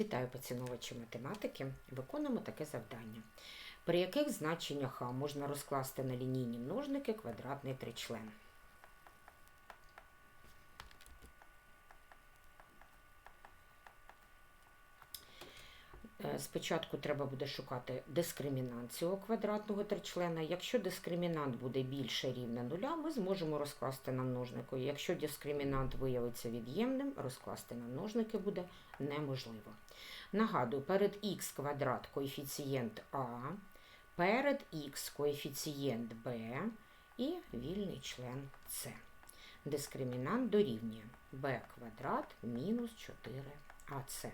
Вітаю поціновувачі математики. Виконуємо таке завдання. При яких значеннях А можна розкласти на лінійні множники квадратний тричлен? Спочатку треба буде шукати дискримінант цього квадратного тричлена. Якщо дискримінант буде більше рівня нуля, ми зможемо розкласти на множнику. Якщо дискримінант виявиться від'ємним, розкласти на множники буде неможливо. Нагадую, перед х квадрат коефіцієнт А, перед х коефіцієнт Б і вільний член С. Дискримінант дорівнює b квадрат мінус 4ac.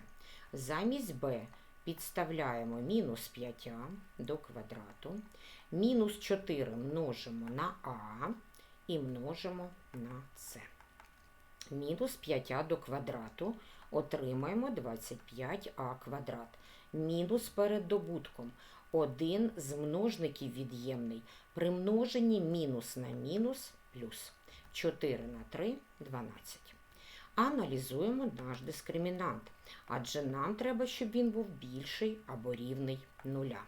Замість b підставляємо мінус 5а до квадрату, мінус 4 множимо на а і множимо на c. Мінус 5а до квадрату отримаємо 25а квадрат. Мінус перед добутком. Один з множників від'ємний. При множенні мінус на мінус плюс. 4 на 3 – 12. Аналізуємо наш дискримінант, адже нам треба, щоб він був більший або рівний нуля.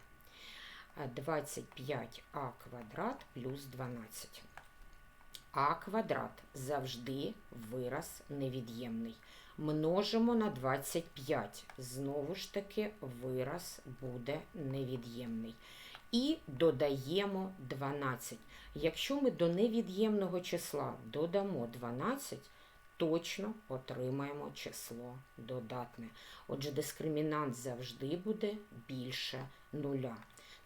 25а квадрат плюс 12. А квадрат завжди вираз невід'ємний. Множимо на 25. Знову ж таки, вираз буде невід'ємний. І додаємо 12. Якщо ми до невід'ємного числа додамо 12, точно отримаємо число додатне. Отже, дискримінант завжди буде більше нуля.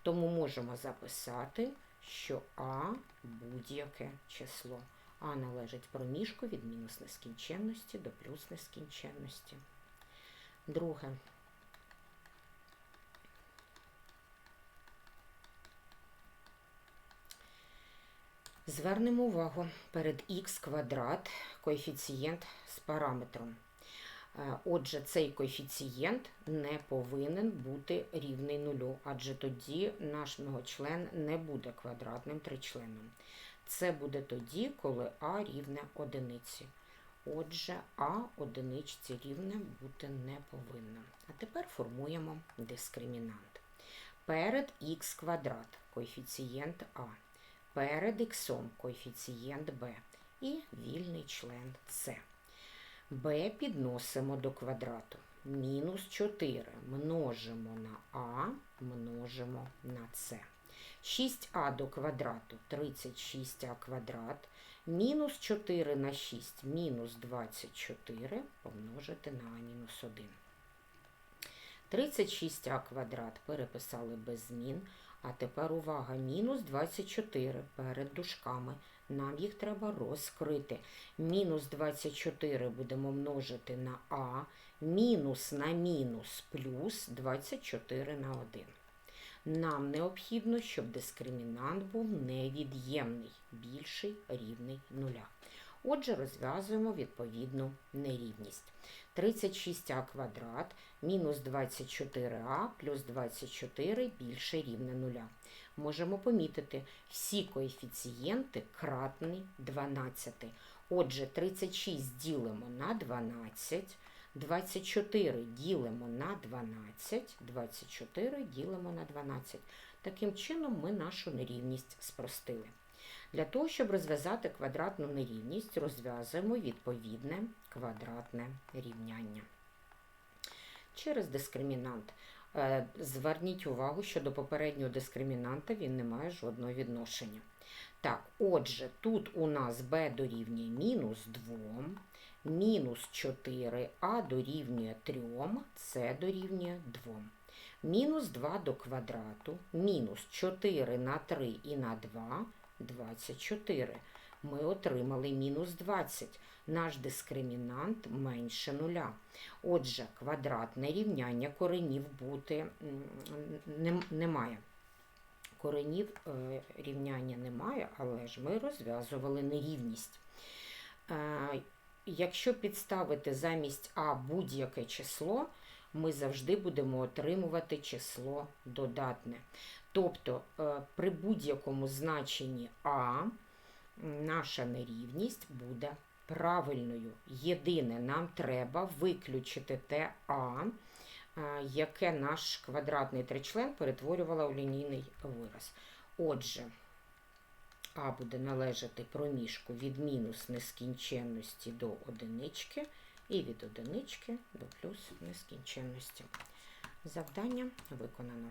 Тому можемо записати, що А будь-яке число. А належить проміжку від мінус нескінченності до плюс нескінченності. Друге. Звернемо увагу перед х квадрат коефіцієнт з параметром. Е, Отже, цей коефіцієнт не повинен бути рівний нулю, адже тоді наш многочлен не буде квадратним тричленом. Це буде тоді, коли а рівне одиниці. Отже, а одиничці рівне бути не повинно. А тепер формуємо дискримінант. Перед х квадрат коефіцієнт а перед х коефіцієнт b і вільний член С. b підносимо до квадрату. Мінус 4 множимо на а, множимо на С. 6а до квадрату 36а квадрат. Мінус 4 на 6 мінус 24 помножити на а мінус 1. 36а квадрат переписали без змін. А тепер увага, мінус 24 перед дужками. Нам їх треба розкрити. Мінус 24 будемо множити на А, мінус на мінус плюс 24 на 1. Нам необхідно, щоб дискримінант був невід'ємний, більший рівний нуля. Отже, розв'язуємо відповідну нерівність. 36а квадрат мінус 24а плюс 24 більше рівне нуля. Можемо помітити, всі коефіцієнти кратні 12. Отже, 36 ділимо на 12, 24 ділимо на 12, 24 ділимо на 12. Таким чином ми нашу нерівність спростили. Для того, щоб розв'язати квадратну нерівність, розв'язуємо відповідне квадратне рівняння. Через дискримінант. Е, Зверніть увагу, що до попереднього дискримінанта він не має жодного відношення. Так, отже, тут у нас b дорівнює мінус 2, мінус 4, а дорівнює 3, c дорівнює 2. Мінус 2 до квадрату, мінус 4 на 3 і на 2 24. Ми отримали мінус 20. Наш дискримінант менше нуля. Отже, квадратне рівняння коренів бути немає. Коренів е, рівняння немає, але ж ми розв'язували нерівність. Е, якщо підставити замість А будь-яке число, ми завжди будемо отримувати число додатне. Тобто е, при будь-якому значенні А наша нерівність буде правильною. Єдине, нам треба виключити те А, е, яке наш квадратний тричлен перетворювала у лінійний вираз. Отже, А буде належати проміжку від мінус нескінченності до одинички і від одинички до плюс нескінченності. Завдання виконано.